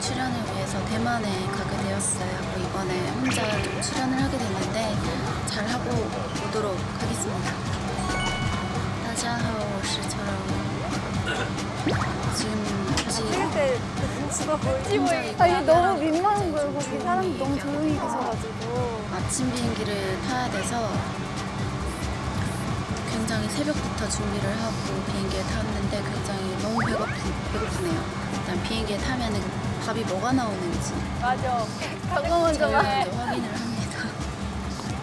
출연을 위해서 대만에 가게 되었어요. 이번에 혼자 좀 출연을 하게 됐는데 잘 하고 오도록 하겠습니다. 다자하오 씨처럼 지금 사실 찍을 때 눈치가 보이지 아 너무 민망한 거예요. 거기 사람 너무 조용히 계셔가지고. 아침 비행기를 타야 돼서 굉장히 새벽부터 준비를 하고 비행기에 탔는데 굉장히 너무 배고프, 배고프네요. 일단 비행기에 타면 은 밥이 뭐가 나오는지 맞아. 그거 먼저 제가 말. 먼저 확인을 합니다.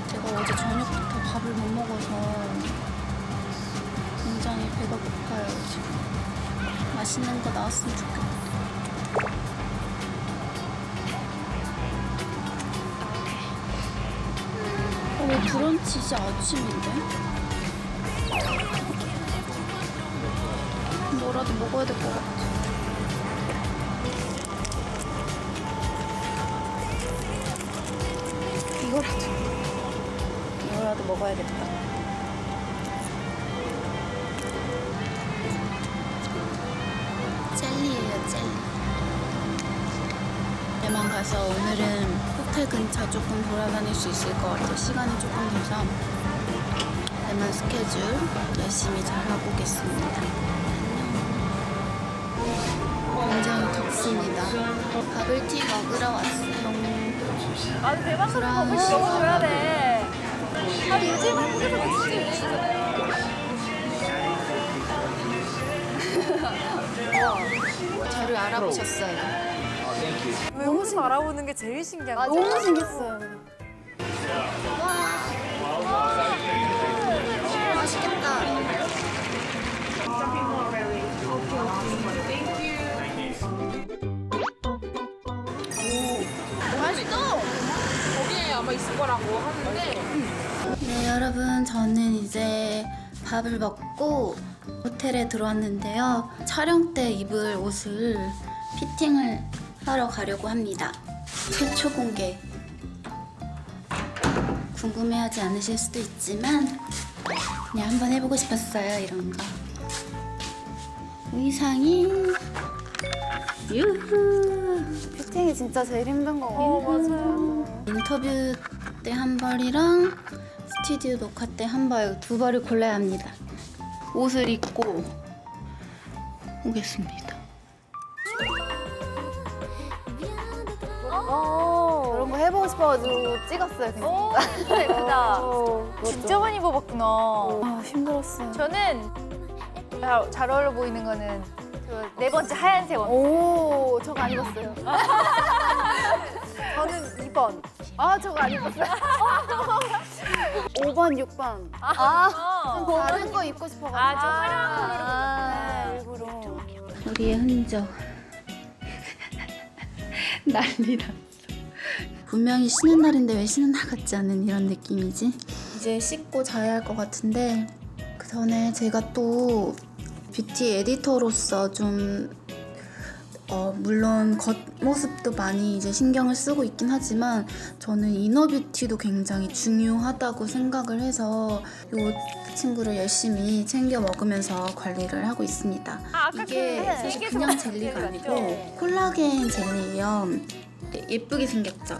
제가 어제 저녁부터 밥을 못 먹어서 굉장히 배가 고파요 지금. 맛있는 거 나왔으면 좋겠다. 어, 왜 브런치 진짜 아침인데? 뭐라도 먹어야 될 것 같아. 이거라도 이거라도 먹어야겠다. 젤리예요 젤리. 대만 가서 오늘은 호텔 근처 조금 돌아다닐 수 있을 것 같아요. 시간이 조금 돼서 대만 스케줄 열심히 잘 하고 오겠습니다. 굉장히 덥습니다. 버블티 먹으러 왔어요. 아 대박. 사람 버블티 먹어줘야 돼. 아 요즘 한국에서 그치. 저를 알아보셨어요. 외모를 알아보는 게 제일 신기한 거. 너무 신기했어요. 거라고 하는데 네, 여러분, 저는 이제 밥을 먹고 호텔에 들어왔는데요. 촬영 때 입을 옷을 피팅을 하러 가려고 합니다. 최초 공개. 궁금해하지 않으실 수도 있지만 그냥 한번 해보고 싶었어요, 이런 거. 의상이 유후. 피팅이 진짜 제일 힘든 거어 같아요. 맞아요. 인터뷰 때 한 벌이랑 스튜디오 녹화 때 한 벌 두 벌을 골라야 합니다. 옷을 입고 오겠습니다. 어. 그런 거 해보고 싶어가지고 찍었어요. 그냥. 오 진짜 예쁘다. 어, 진짜 많이 입어봤구나. 아 힘들었어요. 저는 잘, 잘 어울려 보이는 거는 그 네 번째 하얀색 원. 오 저거 안 입었어요. 저는 2번. 아 저거 안 입었어요. 5번 6번. 아, 좀 다른 거 입고 싶어가지고. 아, 좀 화려한 아, 일부러. 우리의 흔적 난리 났어. 분명히 쉬는 날인데 왜 쉬는 날 같지 않은 이런 느낌이지? 이제 씻고 자야 할 것 같은데 그 전에 제가 또 뷰티 에디터로서 좀 어, 물론 겉모습도 많이 이제 신경을 쓰고 있긴 하지만 저는 이너 뷰티도 굉장히 중요하다고 생각을 해서 이 친구를 열심히 챙겨 먹으면서 관리를 하고 있습니다. 아, 이게 그 사실 젤리 그냥 같은 젤리가 젤리 아니고 같죠? 콜라겐 젤리예요. 네, 예쁘게 생겼죠.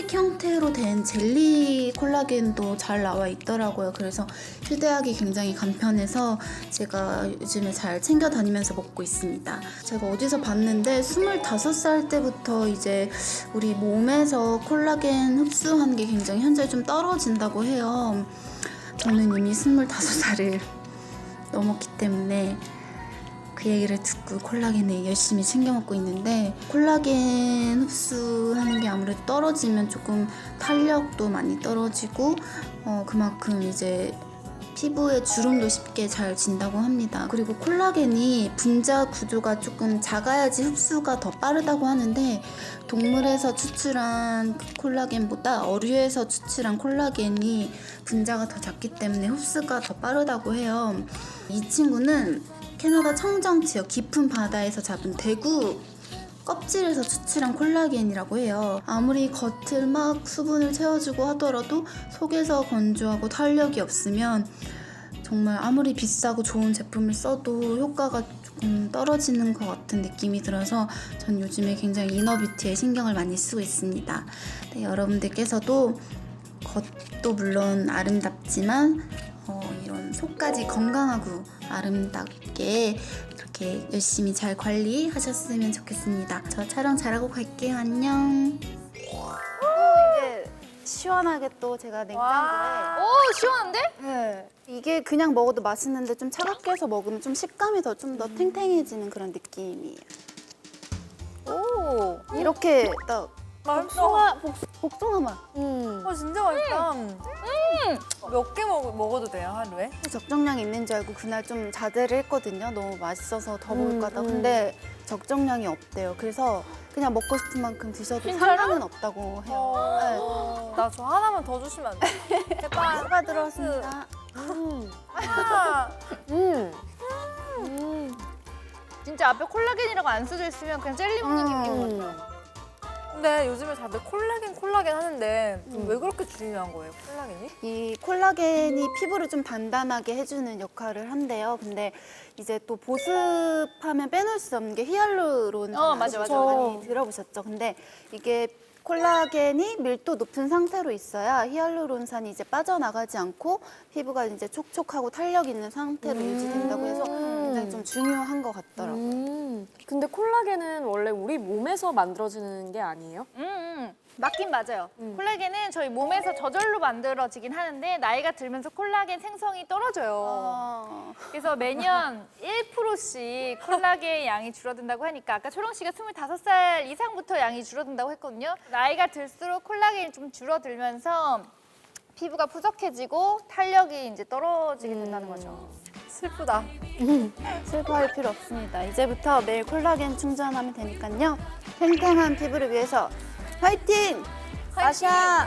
스틱 형태로 된 젤리 콜라겐도 잘 나와 있더라고요. 그래서 휴대하기 굉장히 간편해서 제가 요즘에 잘 챙겨 다니면서 먹고 있습니다. 제가 어디서 봤는데 25살 때부터 이제 우리 몸에서 콜라겐 흡수하는 게 굉장히 현재 좀 떨어진다고 해요. 저는 이미 25살을 넘었기 때문에 그 얘기를 듣고 콜라겐을 열심히 챙겨 먹고 있는데 콜라겐 흡수하는 게 아무래도 떨어지면 조금 탄력도 많이 떨어지고 어, 그만큼 이제 피부에 주름도 쉽게 잘 진다고 합니다. 그리고 콜라겐이 분자 구조가 조금 작아야지 흡수가 더 빠르다고 하는데 동물에서 추출한 그 콜라겐보다 어류에서 추출한 콜라겐이 분자가 더 작기 때문에 흡수가 더 빠르다고 해요. 이 친구는 캐나다 청정 지역 깊은 바다에서 잡은 대구 껍질에서 추출한 콜라겐이라고 해요. 아무리 겉을 막 수분을 채워주고 하더라도 속에서 건조하고 탄력이 없으면 정말 아무리 비싸고 좋은 제품을 써도 효과가 조금 떨어지는 것 같은 느낌이 들어서 전 요즘에 굉장히 이너뷰티에 신경을 많이 쓰고 있습니다. 네, 여러분들께서도 겉도 물론 아름답지만 속까지 건강하고 아름답게 이렇게 열심히 잘 관리하셨으면 좋겠습니다. 저 촬영 잘하고 갈게요. 안녕. 이게 시원하게 또 제가 냉장고에 오 시원한데? 네. 이게 그냥 먹어도 맛있는데 좀 차갑게 해서 먹으면 좀 식감이 더 좀 더 탱탱해지는 그런 느낌이에요. 오. 이렇게 딱 맛있어. 복숭아, 복숭아 맛. 음. 어 진짜 맛있다. 몇 개 먹어도 돼요 하루에? 적정량이 있는 줄 알고 그날 좀 자제를 했거든요. 너무 맛있어서 더 먹을까 하다. 음, 음. 근데 적정량이 없대요. 그래서 그냥 먹고 싶은 만큼 드셔도 진짜로? 상관은 없다고 해요. 나 저 하나만 더 주시면 안 돼? 제발. 추가 들어왔습니다. 하나. 음. 음. 진짜 앞에 콜라겐이라고 안 써져 있으면 그냥 젤리 먹는 음. 기분인 것 같아요. 근데 요즘에 다들 콜라겐 콜라겐 하는데 음. 왜 그렇게 중요한 거예요 콜라겐이? 이 콜라겐이 피부를 좀 단단하게 해주는 역할을 한대요. 근데 이제 또 보습하면 빼놓을 수 없는 게 히알루론. 어, 맞아, 맞아. 많이 들어보셨죠? 근데 이게 콜라겐이 밀도 높은 상태로 있어야 히알루론산이 이제 빠져나가지 않고 피부가 이제 촉촉하고 탄력 있는 상태로 유지된다고 해서 굉장히 좀 중요한 것 같더라고요. 음. 근데 콜라겐은 원래 우리 몸에서 만들어지는 게 아니에요? 음, 음. 맞긴 맞아요. 음. 콜라겐은 저희 몸에서 저절로 만들어지긴 하는데 나이가 들면서 콜라겐 생성이 떨어져요. 어, 그래서 매년 1%씩 콜라겐 양이 줄어든다고 하니까 아까 초롱 씨가 25살 이상부터 양이 줄어든다고 했거든요. 나이가 들수록 콜라겐이 좀 줄어들면서 피부가 푸석해지고 탄력이 이제 떨어지게 된다는 거죠. 슬프다. 슬퍼할 필요 없습니다. 이제부터 매일 콜라겐 충전하면 되니까요. 탱탱한 피부를 위해서 화이팅! 마샤!